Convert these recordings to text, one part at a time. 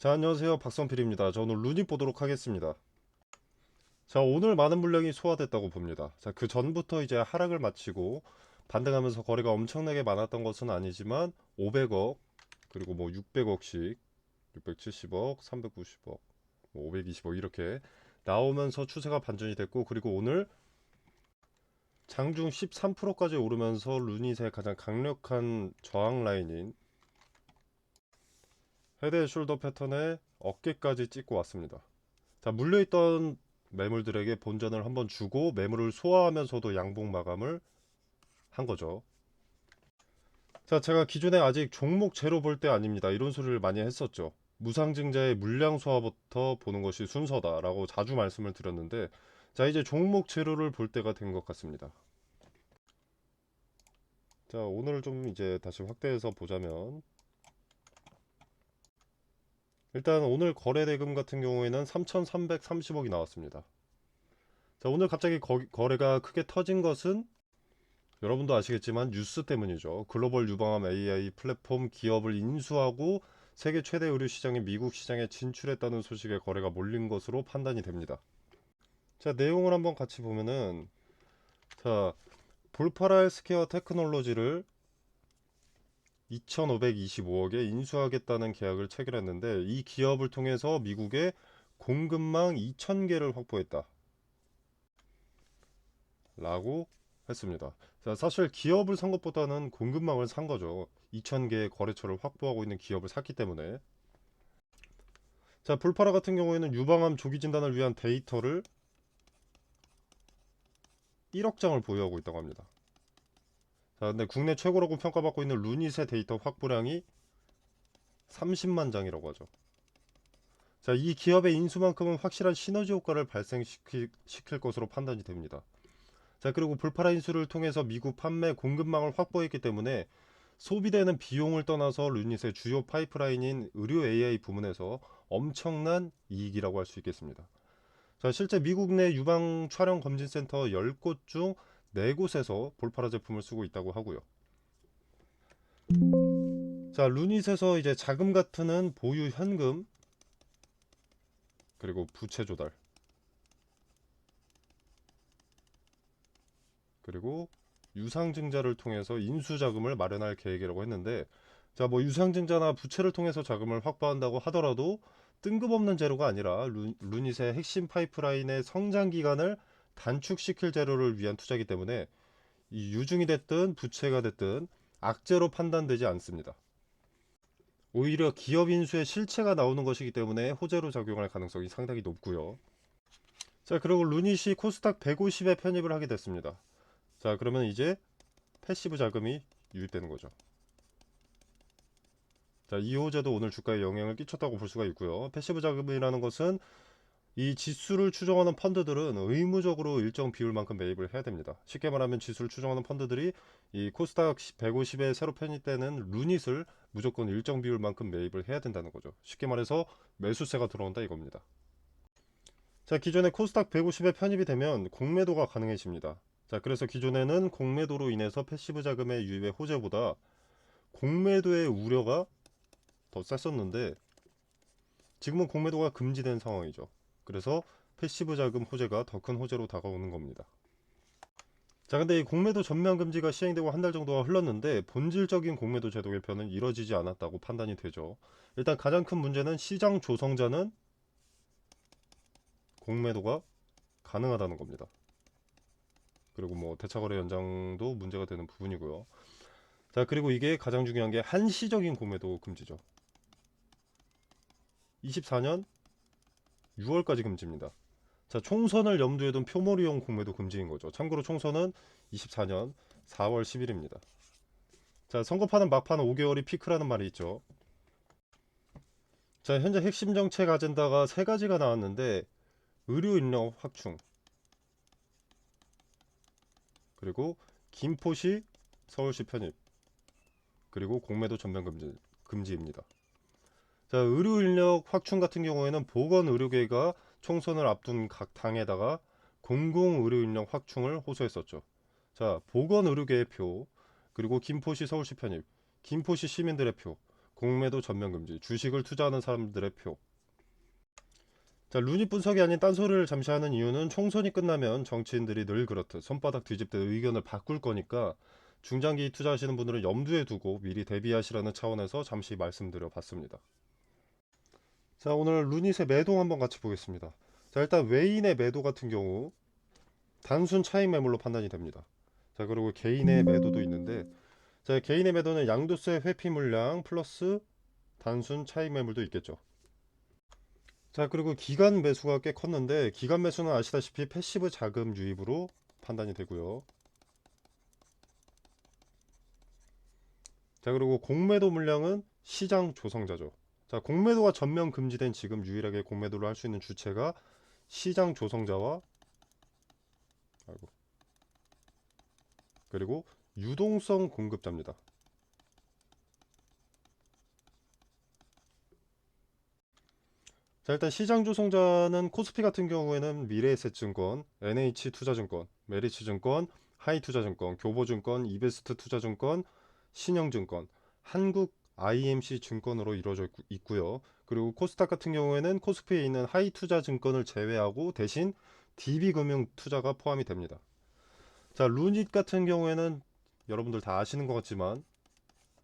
자 안녕하세요 박성필입니다. 저 오늘 루닛 보도록 하겠습니다. 자 오늘 많은 물량이 소화됐다고 봅니다. 자 그 전부터 이제 하락을 마치고 반등하면서 거래가 엄청나게 많았던 것은 아니지만 500억 그리고 뭐 600억씩 670억 390억 뭐 520억 이렇게 나오면서 추세가 반전이 됐고 그리고 오늘 장중 13%까지 오르면서 루닛의 가장 강력한 저항 라인인 헤드 앤 숄더 패턴에 어깨까지 찍고 왔습니다. 자, 물려있던 매물들에게 본전을 한번 주고 매물을 소화하면서도 양봉 마감을 한 거죠. 자, 제가 기존에 아직 종목 제로 볼 때 아닙니다. 이런 소리를 많이 했었죠. 무상증자의 물량 소화부터 보는 것이 순서다라고 자주 말씀을 드렸는데 자, 이제 종목 제로를 볼 때가 된 것 같습니다. 자, 오늘 좀 이제 다시 확대해서 보자면 일단 오늘 거래 대금 같은 경우에는 3,330억이 나왔습니다. 자, 오늘 갑자기 거, 거래가 크게 터진 것은 여러분도 아시겠지만 뉴스 때문이죠. 글로벌 유방암 AI 플랫폼 기업을 인수하고 세계 최대 의류 시장인 미국 시장에 진출했다는 소식에 거래가 몰린 것으로 판단이 됩니다. 자, 내용을 한번 같이 보면은 자, 볼파라 헬스케어 테크놀로지를 2,525억에 인수하겠다는 계약을 체결했는데 이 기업을 통해서 미국에 공급망 2,000개를 확보했다. 라고 했습니다. 자, 사실 기업을 산 것보다는 공급망을 산 거죠. 2,000개의 거래처를 확보하고 있는 기업을 샀기 때문에. 자, 불파라 같은 경우에는 유방암 조기 진단을 위한 데이터를 1억 장을 보유하고 있다고 합니다. 자, 근데 국내 최고라고 평가받고 있는 루닛의 데이터 확보량이 30만 장이라고 하죠. 자, 이 기업의 인수만큼은 확실한 시너지 효과를 발생시킬 시킬 것으로 판단이 됩니다. 자, 그리고 불파라 인수를 통해서 미국 판매 공급망을 확보했기 때문에 소비되는 비용을 떠나서 루닛의 주요 파이프라인인 의료 AI 부문에서 엄청난 이익이라고 할 수 있겠습니다. 자, 실제 미국 내 유방 촬영 검진 센터 10곳 중 4곳에서 볼파라 제품을 쓰고 있다고 하고요. 자, 루닛에서 이제 자금 같은 보유 현금 그리고 부채 조달 그리고 유상증자를 통해서 인수 자금을 마련할 계획이라고 했는데 자, 뭐 유상증자나 부채를 통해서 자금을 확보한다고 하더라도 뜬금없는 재료가 아니라 루, 루닛의 핵심 파이프라인의 성장 기간을 단축시킬 재료를 위한 투자이기 때문에 이 유중이 됐든 부채가 됐든 악재로 판단되지 않습니다. 오히려 기업 인수의 실체가 나오는 것이기 때문에 호재로 작용할 가능성이 상당히 높고요. 자, 그리고 루닛이 코스닥 150에 편입을 하게 됐습니다. 자, 그러면 이제 패시브 자금이 유입되는 거죠. 자, 이 호재도 오늘 주가에 영향을 끼쳤다고 볼 수가 있고요. 패시브 자금이라는 것은 이 지수를 추정하는 펀드들은 의무적으로 일정 비율만큼 매입을 해야 됩니다. 쉽게 말하면 지수를 추정하는 펀드들이 이 코스닥 150에 새로 편입되는 루닛을 무조건 일정 비율만큼 매입을 해야 된다는 거죠. 쉽게 말해서 매수세가 들어온다 이겁니다. 자, 기존에 코스닥 150에 편입이 되면 공매도가 가능해집니다. 자, 그래서 기존에는 공매도로 인해서 패시브 자금의 유입의 호재보다 공매도의 우려가 더 셌었는데 지금은 공매도가 금지된 상황이죠. 그래서 패시브 자금 호재가 더 큰 호재로 다가오는 겁니다. 자, 근데 이 공매도 전면 금지가 시행되고 한 달 정도가 흘렀는데 본질적인 공매도 제도 개편은 이뤄지지 않았다고 판단이 되죠. 일단 가장 큰 문제는 시장 조성자는 공매도가 가능하다는 겁니다. 그리고 뭐 대차거래 연장도 문제가 되는 부분이고요. 자, 그리고 이게 가장 중요한 게 한시적인 공매도 금지죠. 24년 6월까지 금지입니다. 자, 총선을 염두에 둔 표몰이용 공매도 금지인 거죠. 참고로 총선은 24년 4월 10일입니다. 자, 선거판은 막판 5개월이 피크라는 말이 있죠. 자, 현재 핵심 정책 아젠다가 세 가지가 나왔는데 의료 인력 확충 그리고 김포시 서울시 편입 그리고 공매도 전면 금지, 금지입니다. 자, 의료 인력 확충 같은 경우에는 보건 의료계가 총선을 앞둔 각 당에다가 공공 의료 인력 확충을 호소했었죠. 자, 보건 의료계의 표, 그리고 김포시 서울시 편입, 김포시 시민들의 표, 공매도 전면 금지, 주식을 투자하는 사람들의 표. 자, 루닛 분석이 아닌 딴소리를 잠시 하는 이유는 총선이 끝나면 정치인들이 늘 그렇듯 손바닥 뒤집듯 의견을 바꿀 거니까 중장기 투자하시는 분들은 염두에 두고 미리 대비하시라는 차원에서 잠시 말씀드려 봤습니다. 자, 오늘 루닛의 매도 한번 같이 보겠습니다. 자, 일단 외인의 매도 같은 경우 단순 차익 매물로 판단이 됩니다. 자, 그리고 개인의 매도도 있는데 자, 개인의 매도는 양도세 회피 물량 플러스 단순 차익 매물도 있겠죠. 자, 그리고 기간 매수가 꽤 컸는데 기간 매수는 아시다시피 패시브 자금 유입으로 판단이 되고요. 자, 그리고 공매도 물량은 시장 조성자죠. 자, 공매도가 전면 금지된 지금 유일하게 공매도를 할 수 있는 주체가 시장 조성자와 아이고. 그리고 유동성 공급자입니다. 자, 일단 시장 조성자는 코스피 같은 경우에는 미래에셋증권, NH투자증권, 메리츠증권, 하이투자증권, 교보증권, 이베스트 투자증권, 신영증권, 한국 IMC 증권으로 이루어져 있고- 있고요. 그리고 코스닥 같은 경우에는 코스피에 있는 하이 투자 증권을 제외하고 대신 DB금융 투자가 포함이 됩니다. 자, 루닛 같은 경우에는 여러분들 다 아시는 것 같지만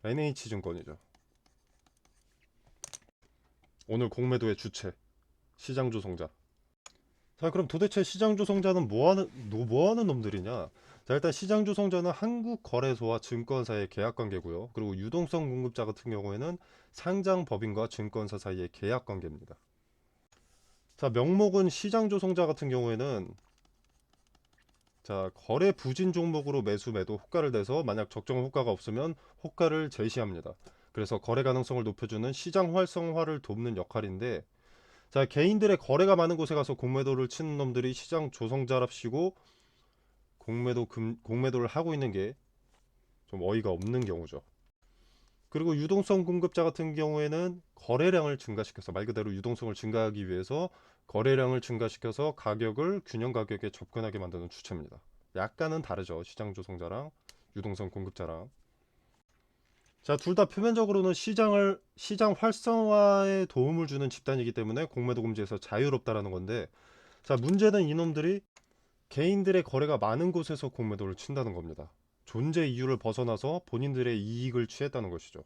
NH증권이죠. 오늘 공매도의 주체 시장 조성자. 자, 그럼 도대체 시장 조성자는 뭐 하는 노- 뭐 하는 놈들이냐? 자, 일단 시장 조성자는 한국 거래소와 증권사의 계약 관계고요. 그리고 유동성 공급자 같은 경우에는 상장 법인과 증권사 사이의 계약 관계입니다. 자, 명목은 시장 조성자 같은 경우에는 자, 거래 부진 종목으로 매수 매도 호가를 내서 만약 적정 호가가 없으면 호가를 제시합니다. 그래서 거래 가능성을 높여주는 시장 활성화를 돕는 역할인데 자, 개인들의 거래가 많은 곳에 가서 공매도를 치는 놈들이 시장 조성자랍시고 공매도 금, 공매도를 하고 있는 게 좀 어이가 없는 경우죠. 그리고 유동성 공급자 같은 경우에는 거래량을 증가시켜서 말 그대로 유동성을 증가하기 위해서 거래량을 증가시켜서 가격을 균형 가격에 접근하게 만드는 주체입니다. 약간은 다르죠. 시장 조성자랑 유동성 공급자랑. 자, 둘 다 표면적으로는 시장을 시장 활성화에 도움을 주는 집단이기 때문에 공매도 금지에서 자유롭다라는 건데 자, 문제는 이놈들이 개인들의 거래가 많은 곳에서 공매도를 친다는 겁니다. 존재 이유를 벗어나서 본인들의 이익을 취했다는 것이죠.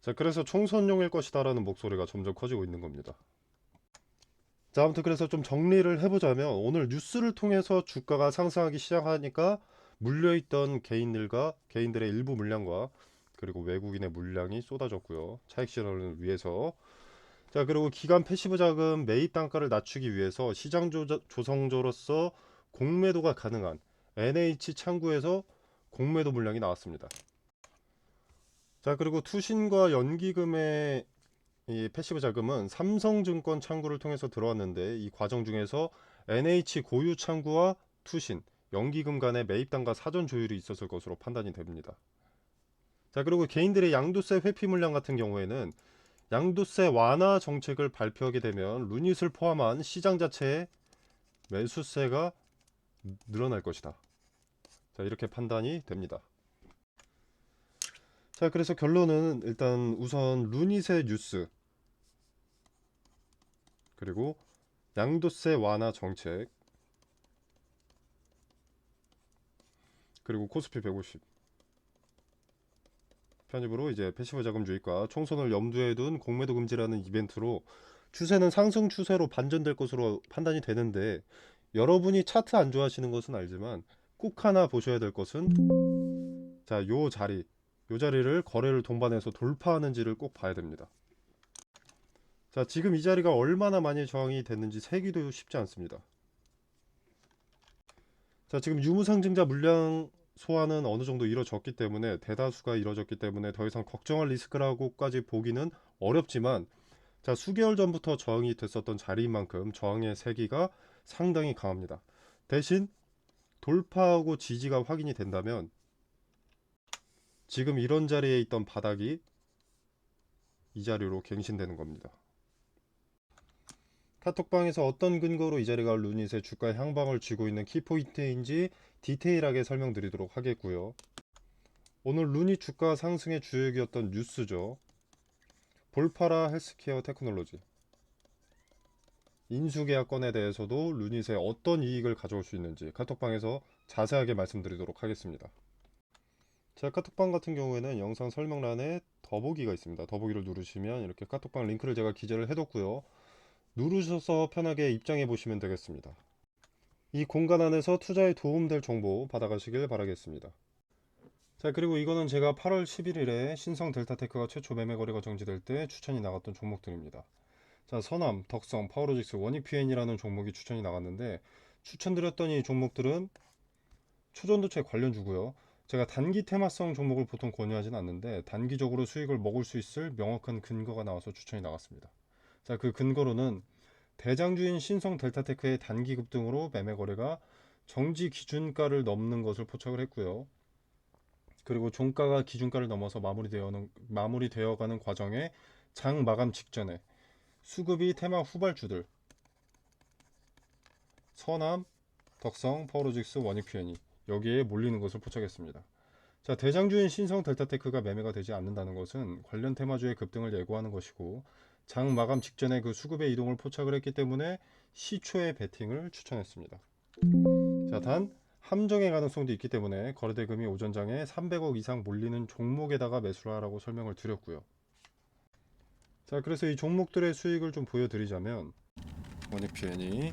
자, 그래서 총선용일 것이다라는 목소리가 점점 커지고 있는 겁니다. 자, 아무튼 그래서 좀 정리를 해보자면 오늘 뉴스를 통해서 주가가 상승하기 시작하니까 물려있던 개인들과 개인들의 일부 물량과 그리고 외국인의 물량이 쏟아졌고요. 차익 실현을 위해서. 자, 그리고 기간 패시브 자금 매입 단가를 낮추기 위해서 시장 조성조로서 공매도가 가능한 NH 창구에서 공매도 물량이 나왔습니다. 자, 그리고 투신과 연기금의 이 패시브 자금은 삼성증권 창구를 통해서 들어왔는데 이 과정 중에서 NH 고유 창구와 투신, 연기금 간의 매입 단가 사전 조율이 있었을 것으로 판단이 됩니다. 자, 그리고 개인들의 양도세 회피 물량 같은 경우에는 양도세 완화 정책을 발표하게 되면 루닛을 포함한 시장 자체의 매수세가 늘어날 것이다. 자, 이렇게 판단이 됩니다. 자, 그래서 결론은 일단 우선 루닛의 뉴스 그리고 양도세 완화 정책 그리고 코스피 150 편입으로 이제 패시브 자금 주입과 총선을 염두에 둔 공매도 금지라는 이벤트로 추세는 상승 추세로 반전될 것으로 판단이 되는데 여러분이 차트 안 좋아하시는 것은 알지만 꼭 하나 보셔야 될 것은 자, 요 자리, 요 자리를 거래를 동반해서 돌파하는지를 꼭 봐야 됩니다. 자, 지금 이 자리가 얼마나 많이 저항이 됐는지 세기도 쉽지 않습니다. 자, 지금 유무상증자 물량 소화는 어느 정도 이루어졌기 때문에 대다수가 이루어졌기 때문에 더 이상 걱정할 리스크라고까지 보기는 어렵지만 자, 수개월 전부터 저항이 됐었던 자리인 만큼 저항의 세기가 상당히 강합니다. 대신 돌파하고 지지가 확인이 된다면 지금 이런 자리에 있던 바닥이 이 자리로 갱신되는 겁니다. 카톡방에서 어떤 근거로 이 자리가 루닛의 주가 향방을 쥐고 있는 키포인트인지 디테일하게 설명드리도록 하겠고요. 오늘 루닛 주가 상승의 주역이었던 뉴스죠. 볼파라 헬스케어 테크놀로지 인수계약건에 대해서도 루닛에 어떤 이익을 가져올 수 있는지 카톡방에서 자세하게 말씀드리도록 하겠습니다. 제 카톡방 같은 경우에는 영상 설명란에 더보기가 있습니다. 더보기를 누르시면 이렇게 카톡방 링크를 제가 기재를 해뒀고요. 누르셔서 편하게 입장해 보시면 되겠습니다. 이 공간 안에서 투자에 도움될 정보 받아가시길 바라겠습니다. 자 그리고 이거는 제가 8월 11일에 신성 델타테크가 최초 매매 거래가 정지될 때 추천이 나갔던 종목들입니다. 자 선암, 덕성, 파워로직스, 원익PN이라는 종목이 추천이 나갔는데 추천드렸던 이 종목들은 초전도체 관련주고요. 제가 단기 테마성 종목을 보통 권유하진 않는데 단기적으로 수익을 먹을 수 있을 명확한 근거가 나와서 추천이 나갔습니다. 자, 그 근거로는 대장주인 신성 델타테크의 단기 급등으로 매매 거래가 정지 기준가를 넘는 것을 포착을 했고요. 그리고 종가가 기준가를 넘어서 마무리되어는 마무리되어가는 과정에 장 마감 직전에 수급이 테마 후발주들 서남, 덕성, 파워로직스, 원익PN이 여기에 몰리는 것을 포착했습니다. 자, 대장주인 신성 델타테크가 매매가 되지 않는다는 것은 관련 테마주의 급등을 예고하는 것이고 장 마감 직전에 그 수급의 이동을 포착을 했기 때문에 시초의 베팅을 추천했습니다. 자, 단 함정의 가능성도 있기 때문에 거래대금이 오전장에 300억 이상 몰리는 종목에다가 매수를 하라고 설명을 드렸고요. 자, 그래서 이 종목들의 수익을 좀 보여드리자면 원익PN이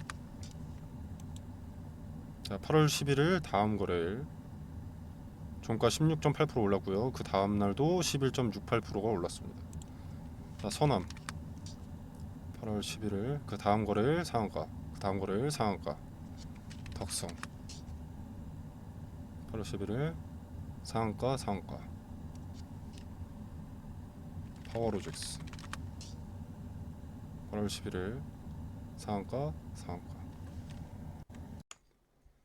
자, 8월 11일 다음 거래일 종가 16.8% 올랐고요. 그 다음 날도 11.68%가 올랐습니다. 자, 선암 8월 11일 그 다음 거래일 상한가, 그 다음 거래일 상한가. 덕성 8월 11일 상한가, 상한가. 파워로직스 8월 11일 상한가, 상한가.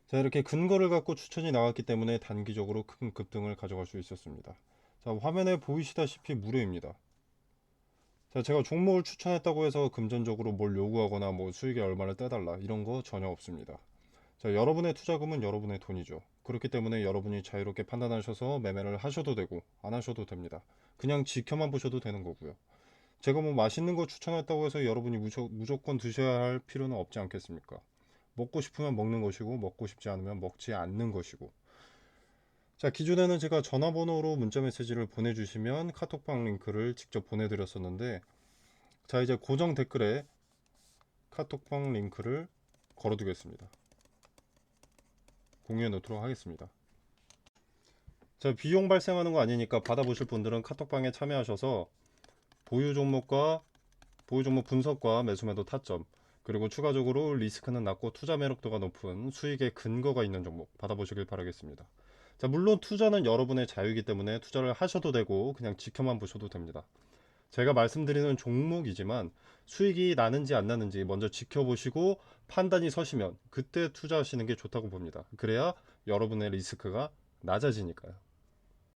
자 이렇게 근거를 갖고 추천이 나왔기 때문에 단기적으로 큰 급등을 가져갈 수 있었습니다. 자 화면에 보이시다시피 무료입니다. 자 제가 종목을 추천했다고 해서 금전적으로 뭘 요구하거나 뭐 수익에 얼마를 떼달라 이런 거 전혀 없습니다. 자 여러분의 투자금은 여러분의 돈이죠. 그렇기 때문에 여러분이 자유롭게 판단하셔서 매매를 하셔도 되고 안 하셔도 됩니다. 그냥 지켜만 보셔도 되는 거고요. 제가 뭐 맛있는 거 추천했다고 해서 여러분이 무조, 무조건 드셔야 할 필요는 없지 않겠습니까? 먹고 싶으면 먹는 것이고 먹고 싶지 않으면 먹지 않는 것이고 자 기존에는 제가 전화번호로 문자 메시지를 보내주시면 카톡방 링크를 직접 보내드렸었는데 자 이제 고정 댓글에 카톡방 링크를 걸어두겠습니다 공유해 놓도록 하겠습니다 자 비용 발생하는 거 아니니까 받아보실 분들은 카톡방에 참여하셔서 보유 종목과 보유 종목 분석과 매수매도 타점 그리고 추가적으로 리스크는 낮고 투자 매력도가 높은 수익의 근거가 있는 종목 받아보시길 바라겠습니다. 자, 물론 투자는 여러분의 자유이기 때문에 투자를 하셔도 되고 그냥 지켜만 보셔도 됩니다. 제가 말씀드리는 종목이지만 수익이 나는지 안 나는지 먼저 지켜보시고 판단이 서시면 그때 투자하시는 게 좋다고 봅니다. 그래야 여러분의 리스크가 낮아지니까요.